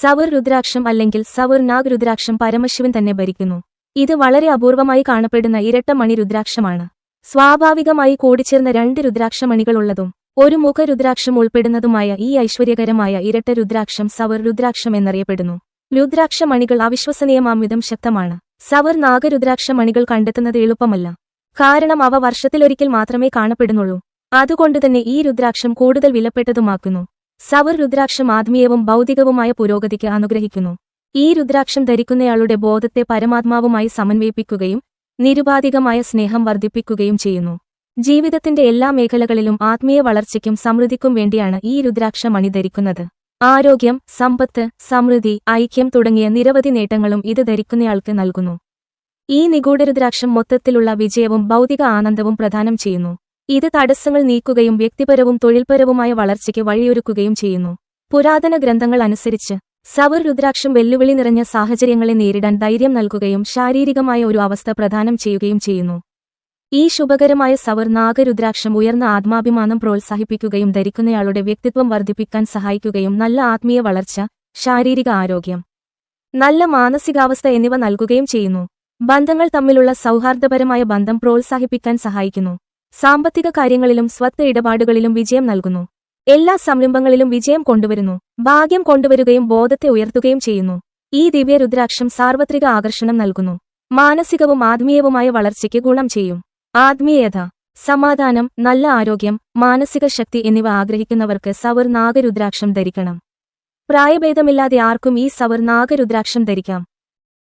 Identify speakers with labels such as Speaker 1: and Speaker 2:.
Speaker 1: സവർ രുദ്രാക്ഷം അല്ലെങ്കിൽ സവർ നാഗ് രുദ്രാക്ഷം പരമശിവൻ തന്നെ ഭരിക്കുന്നു. ഇത് വളരെ അപൂർവമായി കാണപ്പെടുന്ന ഇരട്ട മണി രുദ്രാക്ഷമാണ്. സ്വാഭാവികമായി കൂടിച്ചേർന്ന രണ്ട് രുദ്രാക്ഷമണികളുള്ളതും ഒരു മുഖ രുദ്രാക്ഷം ഉൾപ്പെടുന്നതുമായ ഈ ഐശ്വര്യകരമായ ഇരട്ട രുദ്രാക്ഷം സവർ രുദ്രാക്ഷം എന്നറിയപ്പെടുന്നു. രുദ്രാക്ഷമണികൾ അവിശ്വസനീയമാം വിധം ശക്തമാണ് സവർ നാഗരുദ്രാക്ഷമണികൾ കണ്ടെത്തുന്നത് എളുപ്പമല്ല. കാരണം അവ വർഷത്തിലൊരിക്കൽ മാത്രമേ കാണപ്പെടുന്നുള്ളൂ. അതുകൊണ്ടുതന്നെ ഈ രുദ്രാക്ഷം കൂടുതൽ വിലപ്പെട്ടതുമാക്കുന്നു. സവർ രുദ്രാക്ഷം ആത്മീയവും ഭൗതികവുമായ പുരോഗതിക്ക് അനുഗ്രഹിക്കുന്നു. ഈ രുദ്രാക്ഷം ധരിക്കുന്നയാളുടെ ബോധത്തെ പരമാത്മാവുമായി സമന്വയിപ്പിക്കുകയും നിരുപാധികമായ സ്നേഹം വർദ്ധിപ്പിക്കുകയും ചെയ്യുന്നു. ജീവിതത്തിന്റെ എല്ലാ മേഖലകളിലും ആത്മീയ വളർച്ചയ്ക്കും സമൃദ്ധിക്കും വേണ്ടിയാണ് ഈ രുദ്രാക്ഷ മണി ധരിക്കുന്നത് ആരോഗ്യം സമ്പത്ത് സമൃദ്ധി ഐക്യം തുടങ്ങിയ നിരവധി നേട്ടങ്ങളും ഇത് ധരിക്കുന്നയാൾക്ക് നൽകുന്നു. ഈ നിഗൂഢരുദ്രാക്ഷം മൊത്തത്തിലുള്ള വിജയവും ഭൗതിക ആനന്ദവും പ്രദാനം ചെയ്യുന്നു. ഇത് തടസ്സങ്ങൾ നീക്കുകയും വ്യക്തിപരവും തൊഴിൽപരവുമായ വളർച്ചയ്ക്ക് വഴിയൊരുക്കുകയും ചെയ്യുന്നു. പുരാതന ഗ്രന്ഥങ്ങൾ അനുസരിച്ച് സവർ രുദ്രാക്ഷം വെല്ലുവിളി നിറഞ്ഞ സാഹചര്യങ്ങളെ നേരിടാൻ ധൈര്യം നൽകുകയും ശാരീരികമായ ഒരു അവസ്ഥ പ്രദാനം ചെയ്യുകയും ചെയ്യുന്നു. ഈ ശുഭകരമായ സവർ നാഗരുദ്രാക്ഷം ഉയർന്ന ആത്മാഭിമാനം പ്രോത്സാഹിപ്പിക്കുകയും ധരിക്കുന്നയാളുടെ വ്യക്തിത്വം വർദ്ധിപ്പിക്കാൻ സഹായിക്കുകയും നല്ല ആത്മീയ വളർച്ച ശാരീരിക ആരോഗ്യം നല്ല മാനസികാവസ്ഥ എന്നിവ നൽകുകയും ചെയ്യുന്നു. ബന്ധങ്ങൾ തമ്മിലുള്ള സൗഹാർദ്ദപരമായ ബന്ധം പ്രോത്സാഹിപ്പിക്കാൻ സഹായിക്കുന്നു. സാമ്പത്തിക കാര്യങ്ങളിലും സ്വത്ത് ഇടപാടുകളിലും വിജയം നൽകുന്നു. എല്ലാ സംരംഭങ്ങളിലും വിജയം കൊണ്ടുവരുന്നു. ഭാഗ്യം കൊണ്ടുവരുകയും ബോധത്തെ ഉയർത്തുകയും ചെയ്യുന്നു. ഈ ദിവ്യ രുദ്രാക്ഷം സാർവത്രിക ആകർഷണം നൽകുന്നു. മാനസികവും ആത്മീയവുമായ വളർച്ചയ്ക്ക് ഗുണം ചെയ്യും. ആത്മീയത സമാധാനം നല്ല ആരോഗ്യം മാനസിക ശക്തി എന്നിവ ആഗ്രഹിക്കുന്നവർക്ക് സവർ നാഗരുദ്രാക്ഷം ധരിക്കണം. പ്രായഭേദമില്ലാതെ ആർക്കും ഈ സവർ നാഗരുദ്രാക്ഷം ധരിക്കാം.